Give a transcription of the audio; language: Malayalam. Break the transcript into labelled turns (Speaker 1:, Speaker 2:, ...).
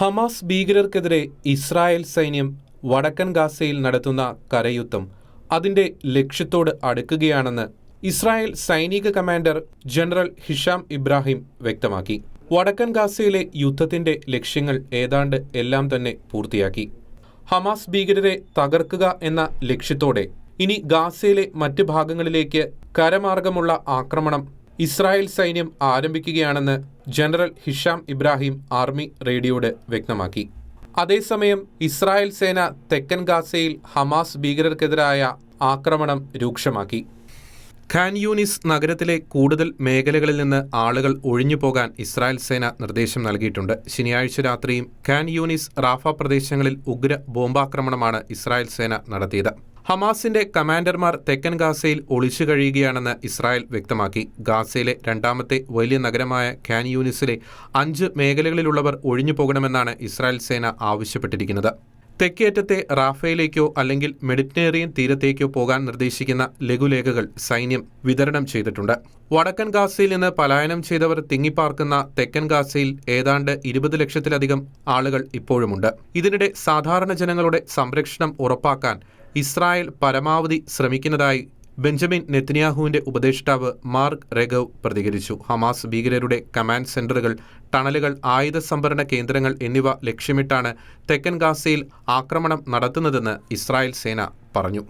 Speaker 1: ഹമാസ് ഭീകരർക്കെതിരെ ഇസ്രായേൽ സൈന്യം വടക്കൻ ഗാസയിൽ നടത്തുന്ന കരയുദ്ധം അതിന്റെ ലക്ഷ്യത്തോട് അടുക്കുകയാണെന്ന് ഇസ്രായേൽ സൈനിക കമാൻഡർ ജനറൽ ഹിഷാം ഇബ്രാഹിം വ്യക്തമാക്കി. വടക്കൻ ഗാസയിലെ യുദ്ധത്തിന്റെ ലക്ഷ്യങ്ങൾ ഏതാണ്ട് എല്ലാം തന്നെ പൂർത്തിയാക്കി. ഹമാസ് ഭീകരരെ തകർക്കുക എന്ന ലക്ഷ്യത്തോടെ ഇനി ഗാസയിലെ മറ്റ് ഭാഗങ്ങളിലേക്ക് കരമാർഗമുള്ള ആക്രമണം ഇസ്രായേൽ സൈന്യം ആരംഭിക്കുകയാണെന്ന് ജനറൽ ഹിഷാം ഇബ്രാഹിം ആർമി റേഡിയോട് വ്യക്തമാക്കി. അതേസമയം ഇസ്രായേൽ സേന തെക്കൻ ഗാസയിൽ ഹമാസ് ഭീകരർക്കെതിരായ ആക്രമണം രൂക്ഷമാക്കി. ഖാൻ യൂനിസ് നഗരത്തിലെ കൂടുതൽ മേഖലകളിൽ നിന്ന് ആളുകൾ ഒഴിഞ്ഞു പോകാൻ ഇസ്രായേൽ സേന നിർദ്ദേശം നൽകിയിട്ടുണ്ട്. ശനിയാഴ്ച രാത്രിയും ഖാൻ യൂനിസ് റാഫ പ്രദേശങ്ങളിൽ ഉഗ്ര ബോംബാക്രമണമാണ് ഇസ്രായേൽ സേന നടത്തിയത്. ഹമാസിന്റെ കമാൻഡർമാർ തെക്കൻ ഗാസയിൽ ഒളിച്ചു കഴിയുകയാണെന്ന് ഇസ്രായേൽ വ്യക്തമാക്കി. ഗാസയിലെ രണ്ടാമത്തെ വലിയ നഗരമായ ഖാൻ യൂനിസിലെ അഞ്ച് മേഖലകളിലുള്ളവർ ഒഴിഞ്ഞു പോകണമെന്നാണ് ഇസ്രായേൽ സേന ആവശ്യപ്പെട്ടിരിക്കുന്നത്. തെക്കേറ്റത്തെ റാഫയിലേക്കോ അല്ലെങ്കിൽ മെഡിറ്ററേനിയൻ തീരത്തേക്കോ പോകാൻ നിർദ്ദേശിക്കുന്ന ലഘുലേഖകൾ സൈന്യം വിതരണം ചെയ്തിട്ടുണ്ട്. വടക്കൻ ഗാസയിൽ നിന്ന് പലായനം ചെയ്തവർ തിങ്ങിപ്പാർക്കുന്ന തെക്കൻ ഗാസയിൽ ഏതാണ്ട് ഇരുപത് ലക്ഷത്തിലധികം ആളുകൾ ഇപ്പോഴുമുണ്ട്. ഇതിനിടെ സാധാരണ ജനങ്ങളുടെ സംരക്ഷണം ഉറപ്പാക്കാൻ ഇസ്രായേൽ പരമാവധി ശ്രമിക്കുന്നതായി ബെഞ്ചമിൻ നെത്തന്യാഹുവിന്റെ ഉപദേഷ്ടാവ് മാർക്ക് റെഗവ് പ്രതികരിച്ചു. ഹമാസ് ഭീകരരുടെ കമാൻഡ് സെന്ററുകൾ ടണലുകൾ ആയുധ സംഭരണ കേന്ദ്രങ്ങൾ എന്നിവ ലക്ഷ്യമിട്ടാണ് തെക്കൻ ഗാസയിൽ ആക്രമണം നടത്തുന്നതെന്ന് ഇസ്രായേൽ സേന പറഞ്ഞു.